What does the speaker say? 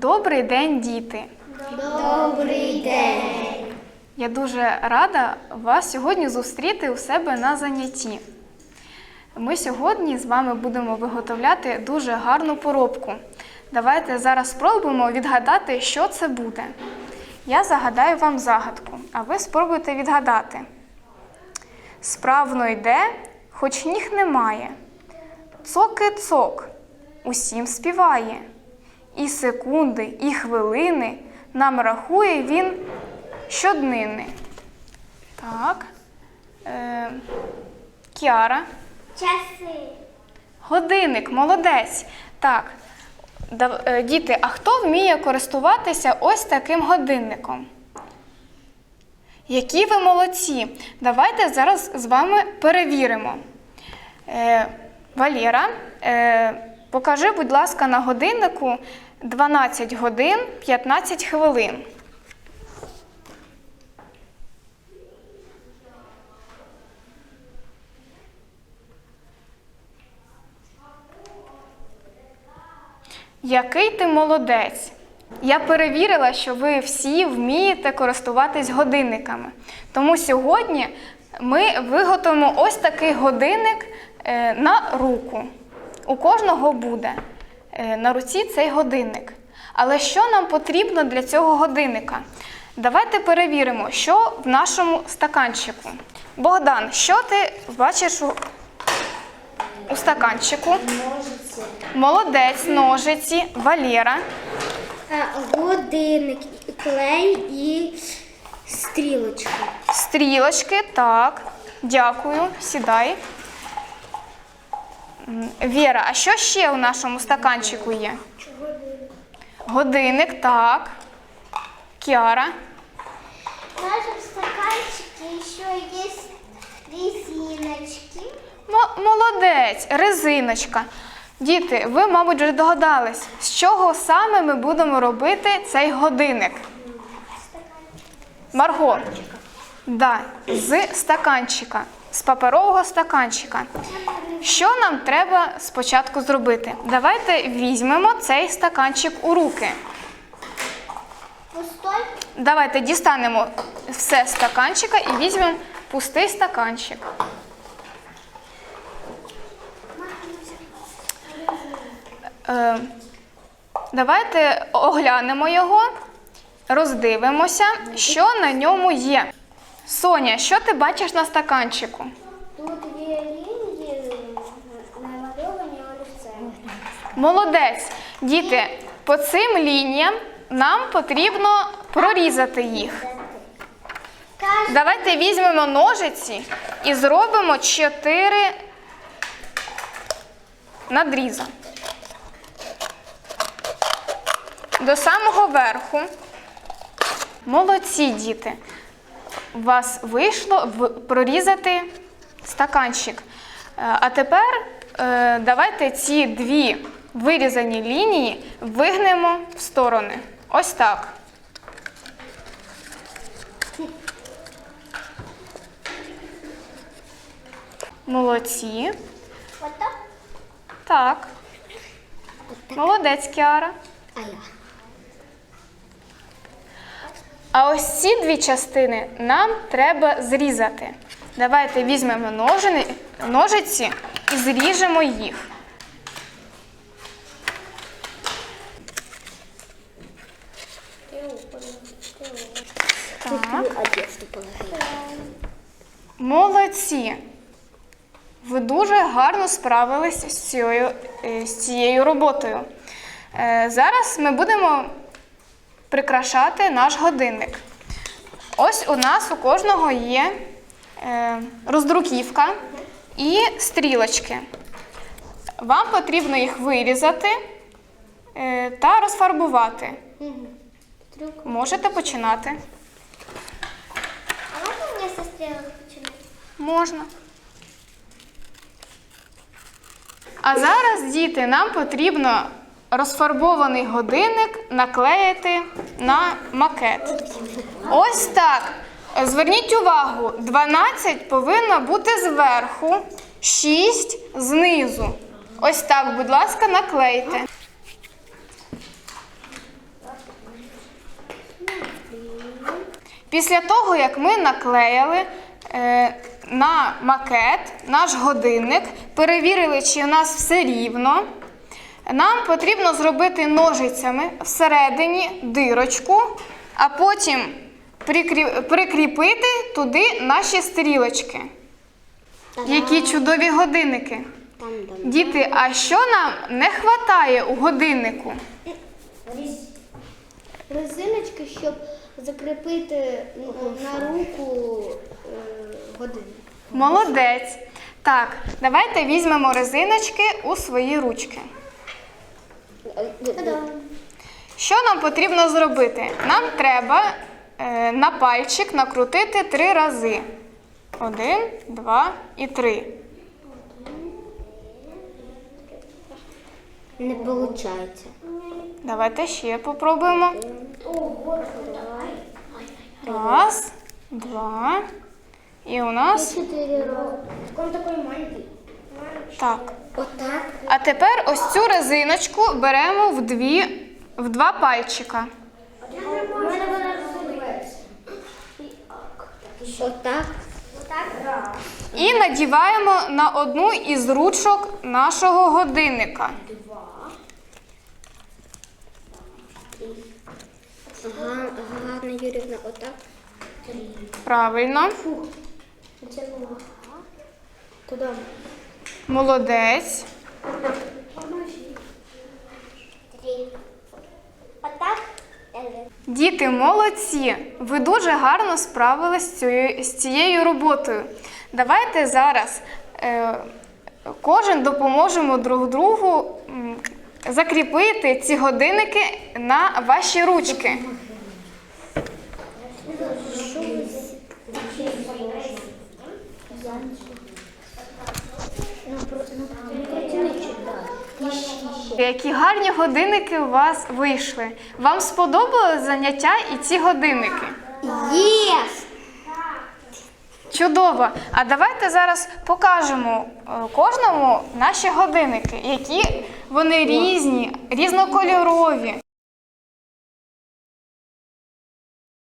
Добрий день, діти! Добрий день. Я дуже рада вас сьогодні зустріти у себе на занятті. Ми сьогодні з вами будемо виготовляти дуже гарну поробку. Давайте зараз спробуємо відгадати, що це буде. Я загадаю вам загадку, а ви спробуйте відгадати. Справно йде, хоч ніг немає. Цоки-цок, усім співає. І секунди, і хвилини нам рахує він щоднини. Так. Е, Кіара. Часи. Годинник, молодець. Так. Е, Діти, а хто вміє користуватися ось таким годинником? Які ви молодці! Давайте зараз з вами перевіримо. Е, Валєра, е, покажи, будь ласка, на годиннику 12 годин 15 хвилин. Який ти молодець! Я перевірила, що ви всі вмієте користуватись годинниками. Тому сьогодні ми виготовимо ось такий годинник е, на руку. У кожного буде на руці цей годинник. Але що нам потрібно для цього годинника? Давайте перевіримо, що в нашому стаканчику. Богдан, що ти бачиш у, у стаканчику? Ножиці. Молодець, ножиці, Валера. Годинник, клей і стрілочка. Стрілочки, так. Дякую, сідай. М, Віра, а що ще у нашому стаканчику є? Годинник, так. Кіара. В нашем стаканчике еще есть резиночки. Мо- Молодець, резиночка. Діти, ви, мабуть, вже догадались, з чого саме ми будемо робити цей годинник. Марго. Да, з стаканчика, з паперового стаканчика. Що нам треба спочатку зробити? Давайте візьмемо цей стаканчик у руки. Пустой. Давайте дістанемо все з стаканчика і візьмемо пустий стаканчик. Е, давайте оглянемо його, роздивимося, що на ньому є. Соня, що ти бачиш на стаканчику? Тут є лінії намальовані олівцем. Молодець. Діти, по цим лініям нам потрібно прорізати їх. Давайте візьмемо ножиці і зробимо чотири надріза. До самого верху. Молодці, діти. У вас вийшло в- прорізати стаканчик. Е, А тепер е, давайте ці дві вирізані лінії вигнемо в сторони. Ось так. Молодці. отак. Так. Молодець, Кіара. А я. А ось ці дві частини нам треба зрізати. Давайте візьмемо ножини, ножиці і зріжемо їх. Так. Молодці. Ви дуже гарно справились з цією, е, з цією роботою. Е, Зараз ми будемо прикрашати наш годинник. Ось у нас у кожного є е, роздруківка і стрілочки. Вам потрібно їх вирізати е, та розфарбувати. Можете починати. А можна мені со стрілок починати? Можна. А зараз, діти, нам потрібно розфарбований годинник наклеїти на макет. Ось так. Зверніть увагу, 12 повинно бути зверху, 6 знизу. Ось так, будь ласка, наклейте. Після того, як ми наклеїли е, на макет наш годинник, перевірили, чи у нас все рівно нам потрібно зробити ножицями всередині дирочку, а потім прикріпити туди наші стрілочки. Які чудові годинники. Діти, а що нам не вистачає у годиннику? Резиночки, щоб закріпити ну, на руку е, годину. Молодець. Так, давайте візьмемо резиночки у свої ручки. Що нам потрібно зробити? Нам треба е, на пальчик накрутити три рази. Один, два і три. Не виходить. Давайте ще попробуємо. Раз, два. І у нас Чотири. Он такий маленький. Так. Отак. А тепер ось цю резиночку беремо в дві, в два пальчика. Отак. Отак. І надіваємо на одну із ручок нашого годинника. Ага, Ганна Юрівна, отак. Три. Правильно. Це. Куди? Молодець. Діти, молодці! Ви дуже гарно справились з цією, роботою. Давайте зараз е, кожен допоможемо друг другу закріпити ці годинники на ваші ручки. Які гарні годинники у вас вийшли. Вам сподобалось заняття і ці годинники? Єс! Чудово! А давайте зараз покажемо е, кожному наші годинники, які вони різні, різнокольорові.